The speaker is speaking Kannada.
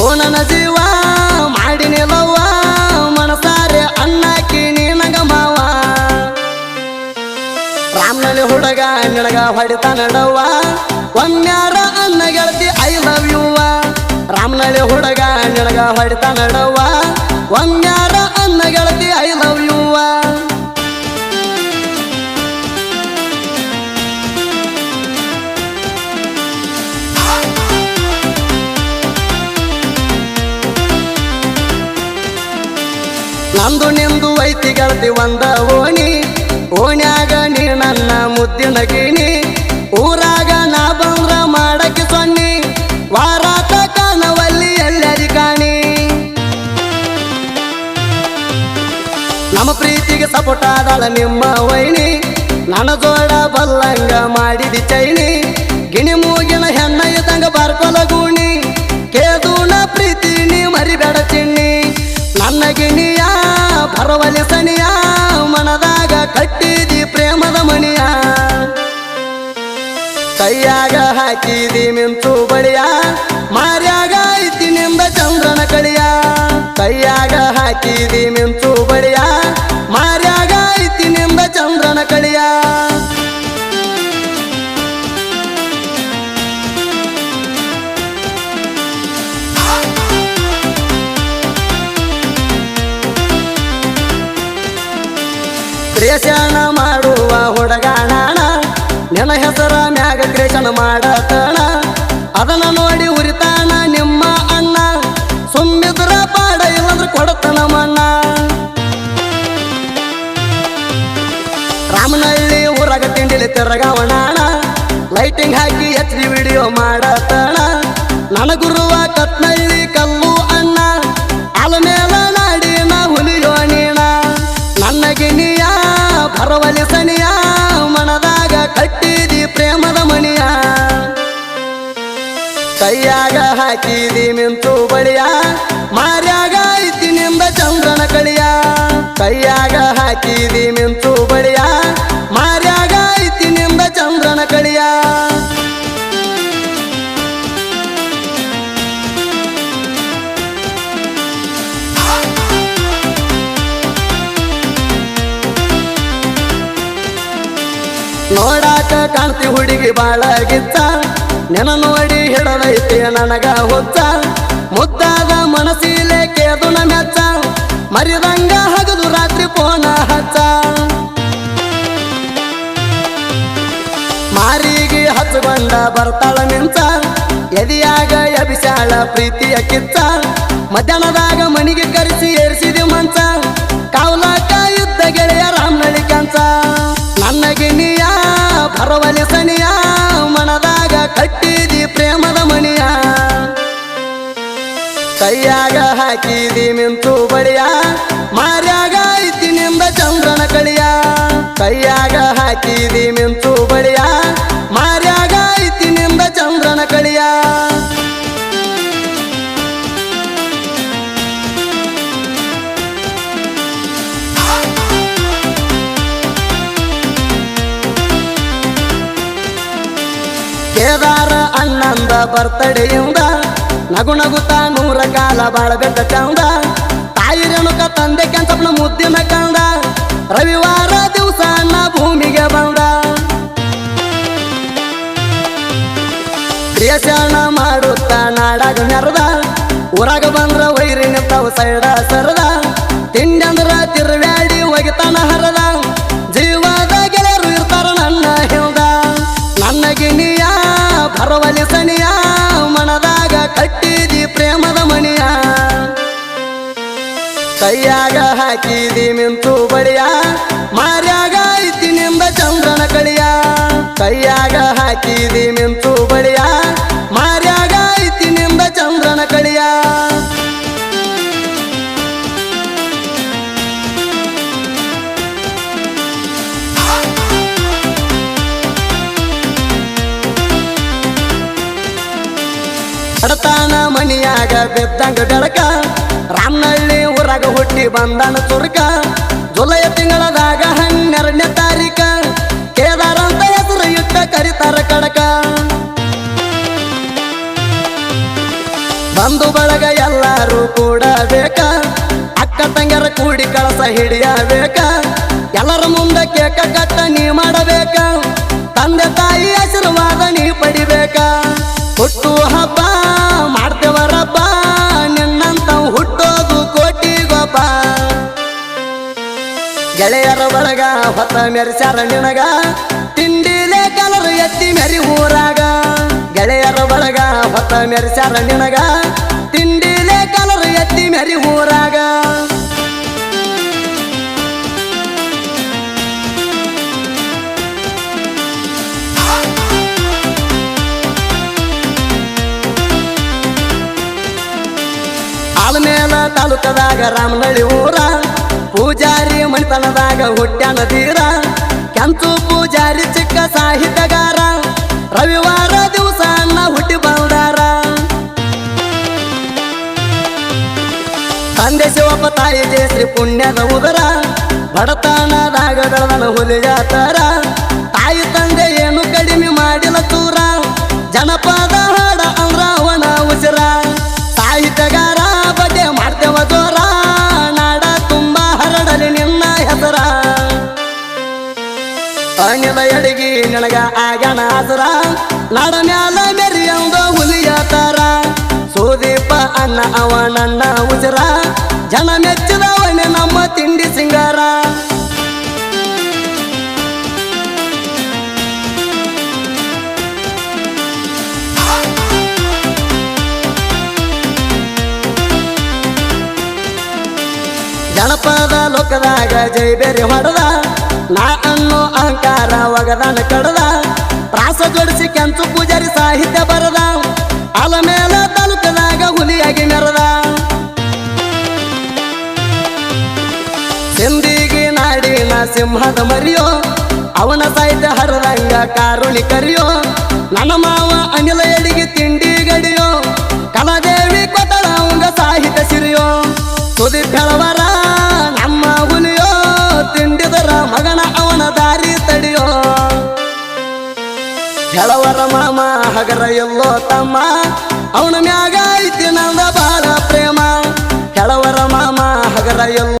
ಓ ನನ್ನ ಜೀವ ಮಾಡಿನಿ ಲವ್ವ, ಮನಸಾರೆ ಅಣ್ಣಾಕಿ ಮಾವ. ರಾಮನಲ್ಲಿ ಹುಡುಗ ನಿನಗ ಹೊಡಿತ ನಡವ್ವ ಒಮ್ಮ್ಯಾರ ಅನ್ನ ಗೆಳತಿ ಐ ಲವ್ ಯುವ ರಾಮನಳ್ಳಿ ಹುಡುಗ ನಿನಗ ಹೊಡಿತ ನಡವ್ವ ಒಮ್ಮ್ಯಾರ ಅನ್ನ ಗೆಳತಿ ಐ ಲವ್ ನಂದು ನಿಂದು ಐತಿ ಗೆಳತಿ ಒಂದ ಓಣಿ. ಓಣ್ಯಾಗ ನೀ ನನ್ನ ಮುದ್ದಿನ ಗಿಣಿ. ಊರಾಗ ನಾ ಬಂದ್ರ ಮಾಡಕ್ಕೆ ಸೊನ್ನಿ. ವಾರ ಕಾಣವಲ್ಲಿ ಎಲ್ಲರಿ ಕಾಣಿ. ನಮ್ಮ ಪ್ರೀತಿಗೆ ಸಪೋರ್ಟ್ ಆದಳ ನಿಮ್ಮ ವೈಣಿ. ನನ್ನ ಜೋಡ ಬಲ್ಲಂಗ ಮಾಡಿದಿ ಚೈನಿ ಗಿಣಿ ಮೂಗಿನ ಹೆಣ್ಣ ಇದ್ದಂಗ ಬರ್ಕೊಲ ಗುಣಿ. ಕೇದೂಣ ಪ್ರೀತಿ ನೀ ಮರಿಬೇಡ ಚಿಣ್ಣಿ. ನನ್ನ ಗಿಣಿಯ ಭರವಲಿ ಸನಿಯ, ಮನದಾಗ ಕಟ್ಟಿದಿ ಪ್ರೇಮದ ಮಣಿಯ. ಕೈಯಾಗ ಹಾಕಿದಿ ಮಿಂಚು ಬಳಿಯ, ಮಾರ್ಯಾಗ ಐತಿ ಚಂದ್ರನ ಕಳಿಯ ಕೈಯಾಗ ಹಾಕಿದಿ ಮಿಂಚು ಬಳಿಯ, ಮಾರ್ಯಾಗ ಐತಿ ಚಂದ್ರನ ಕಳಿಯ ಕ್ರೇಷಣ ಮಾಡುವ ಹುಡುಗಾಣ ನೆನ ಹೆಸರ ಮ್ಯಾಗ ಕ್ರೇಶನ ಮಾಡತಣ. ಅದನ್ನ ನೋಡಿ ಉರಿತಾನ ನಿಮ್ಮ ಅಣ್ಣ. ಸುಮ್ಮಿದ್ರ ಪಾಡ ಇಲ್ಲಂದ್ರ ಕೊಡತನ ಮಣ್ಣ. ರಾಮನಹಳ್ಳಿ ಊರಾಗ ತಿಂಡಿಲಿ ತೆರಗಾವಣ ಲೈಟಿಂಗ್ ಹಾಕಿ ಎಚ್ ಡಿ ವಿಡಿಯೋ ಮಾಡತಣ. ನನಗುರುವ ಗುರುವ ಕತ್ನಳ್ಳಿ ಕಲ್ಲು ಗಿಣಿಯ ಭರವಲಿ ಸನಿಯ, ಮನದಾಗ ಕಟ್ಟಿದಿ ಪ್ರೇಮದ ಮಣಿಯ. ಕೈಯಾಗ ಹಾಕಿದಿ ಮಿಂತು ಬಳಿಯ, ಮಾರ್ಯಾಗ ಐತಿ ನಿಂದ ಚಂದ್ರನ ಕಳಿಯ. ಕೈಯಾಗ ಹಾಕಿದಿ ಮಿಂಚು ನೋಡಾಕ ಕಾಣ್ತಿ ಹುಡುಗಿ ಬಾಳ ಗಿಚ್ಚ. ನೆನ ನೋಡಿ ಹಿಡದೈತಿ ನನಗ ಹುಚ್ಚ. ಮುದ್ದಾದ ಮನಸ್ಸಿಲೆ ಕೇದು ನನ್ನಚ್ಚ ಮರಿದಂಗ ಹಗದು ರಾತ್ರಿ ಪೋನ ಹಚ್ಚ. ಮಾರಿಗೆ ಹಚ್ಚಗೊಂಡ ಬರ್ತಾಳ ನಿಂತ ಎದಿಯಾಗ ಎಬಿಸಾಳ ಪ್ರೀತಿಯ ಕಿತ್ತ ಮಧ್ಯಾಹ್ನದಾಗ ಮನಿಗೆ ಕರೆಸಿ ಏರಿಸಿದಿ ಕೈಯಾಗ ಹಾಕಿದಿ ಮಿಂಚು ಬಳಿಯ ಮಾರ್ಯಾಗ ಐತಿ ನಿಂದ ಚಂದ್ರನ ಕಳಿಯ. ಕೈಯಾಗ ಹಾಕಿದಿ ಮಿಂಚು ಬಳಿಯ ಮಾರ್ಯಾಗ ಐತಿ ನಿಂದ ಚಂದ್ರನ ಕಳಿಯ. ಕೇದಾರ ಅಣ್ಣಂದ ಬರ್ತಡೆಯಿಂದ ನಗು ನಗುತ್ತಾ ನೂರ ಕಾಲ ಬಾಳಬೇಕ ಚಂದ. ತಾಯಿ ರೇಣುಕ ತಂದೆ ಕೆಂಚಪ್ಪನ ಮುದ್ದಿನ ಕಂದ ರವಿವಾರ ದಿವಸ ಭೂಮಿಗೆ ಬಂದ. ಕ್ರಿಯಶಾಣ ಮಾಡುತ್ತ ನಾಡಾಗ ಮೆರದ ಊರಾಗ ಬಂದ್ರ ವೈರಿ ನಿಂತಾವ ಸೈಡ ಸರದ. ತಿಂಡಂದ್ರ ಕೈಯಾಗ ಹಾಕಿದಿ ಮಿಂತು ಬಳಿಯ ಮಾರ್ಯಾಗ ಐತಿ ನಿಂದ ಚಂದ್ರನ ಕಳಿಯ ಕೈಯಾಗ ಹಾಕಿದಿ ಮಿಂತು ಬಳಿಯ ಮಾರ್ಯಾಗ ಐತಿ ನಿಂದ ಚಂದ್ರನ ಕಳಿಯ ಕಡತಾನ ಮನಿಯಾಗ ಬೆತ್ತಂಗ ಬೆಳಕ ರಾಮನಹಳ್ಳಿ ಊರಾಗ ಹುಟ್ಟಿ ಬಂದನ ತುರ್ಕ ಜುಲೈ ತಿಂಗಳದಾಗ ಹನ್ನೆರಡನೇ ತಾರೀಕ ಕೇದಾರ ಅಂತ ಹೆಸರು ಇಟ್ಟ ಕರಿತಾರ ಕಡಕ ಬಂಧು ಬಳಗ ಎಲ್ಲರೂ ಕೂಡ ಬೇಕ ಅಕ್ಕ ತಂಗಿಯರ ಕೂಡಿ ಕಳಸ ಹಿಡಿಯಬೇಕ ಎಲ್ಲರ ಮುಂದೆ ಕೇಕ ಕಟ್ಟ ನೀ ಮಾಡಬೇಕ ತಂದೆ ತಾಯಿ ಆಶೀರ್ವಾದ ನೀ ಪಡಿಬೇಕ ಹೊತ್ತ ಮೆರೆಸ್ಯಾರ ನಿನಗ? ತಿಂಡಿಲೆ ಕಲರ್ ಎತ್ತಿ ಮೆರಿ ಊರಾಗ. ಗೆಳೆಯರ ಬಳಗ ಹೊತ್ತ ಮೆರೆಸ್ಯಾರ ನಿನಗ? ತಿಂಡಿಲೆ ಕಲರ್ ಎತ್ತಿ ಮೆರಿ ಊರಾಗ. ಆಲ್ಮೇಲ ತಾಲೂಕದಾಗ ರಾಮನಳ್ಳಿ ಊರ. ಪೂಜಾರಿ ಮಣಿತನದಾಗ ಹುಟ್ಟ್ಯಾನ ತೀರ. ಕೆಂಚು ಪೂಜಾರಿ ಚಿಕ್ಕ ಸಾಹಿತ್ಯಗಾರ. ರವಿವಾರ ದಿವಸ ಅನ್ನ ಹುಟ್ಟಿ ಬಂದಾರ. ತಂದೆ ಶಿವಪ್ಪ ತಾಯಿ ಜೇಸ್ರಿ ಪುಣ್ಯದ ಉದರ. ಬಡತನದಾಗ ಬೆಳೆದನ ಹುಲಿಯ ತರ ತಾಯಿ ತಂದೆ ಏನು ಕಡಿಮೆ ಮಾಡಿಲ್ಲ ತೂರ ಜನಪದ ಅನಿಲ ಎಡಗಿ ನನಗ ಆಗಣ ಆಸರ. ನಾಡ ಮ್ಯಾಲ ಮೆರಿಯಂದ ಹುಲಿಯ ತರ. ಸುದೀಪ ಅನ್ನ ಅವ ನನ್ನ ಉಸಿರ. ಜನ ಮೆಚ್ಚಿದವನೇ ನಮ್ಮ ತಿಂಡಿ ಸಿಂಗಾರ. ಜನಪದ ಲೋಕದಾಗ ಜೈ ಬೇರೆ ಹೊಡೆದ. ನಾ ಅಹಂಕಾರ ಕಡದ, ಪ್ರಾಸ ಜೋಡಿಸಿ ಕೆಂಚು ಪೂಜಾರಿ ಸಾಹಿತ್ಯ ಬರದ ಅಲಮೇಲ ತಾಲೂಕದಾಗ ಹುಲಿಯಾಗಿ ಮೆರದ. ಸಿಂದಿಗಿ ನಾಡಿನ ಸಿಂಹದ ಮರಿಯೋ, ಅವನ ಸಾಹಿತ್ಯ ಹರದಂಗ ಕಾರುಣಿ ಕರಿಯೋ, ನನ್ನ ಹೆಳವರ ಮಾಮ, ಹಗರ ಎಲ್ಲೋ ತಮ್ಮ. ಅವನ ಮ್ಯಾಗ ಐತಿ ನಂದ ಬಾಳ ಪ್ರೇಮ. ಕೆಳವರ ಮಾಮ, ಹಗರ ಎಲ್ಲೋ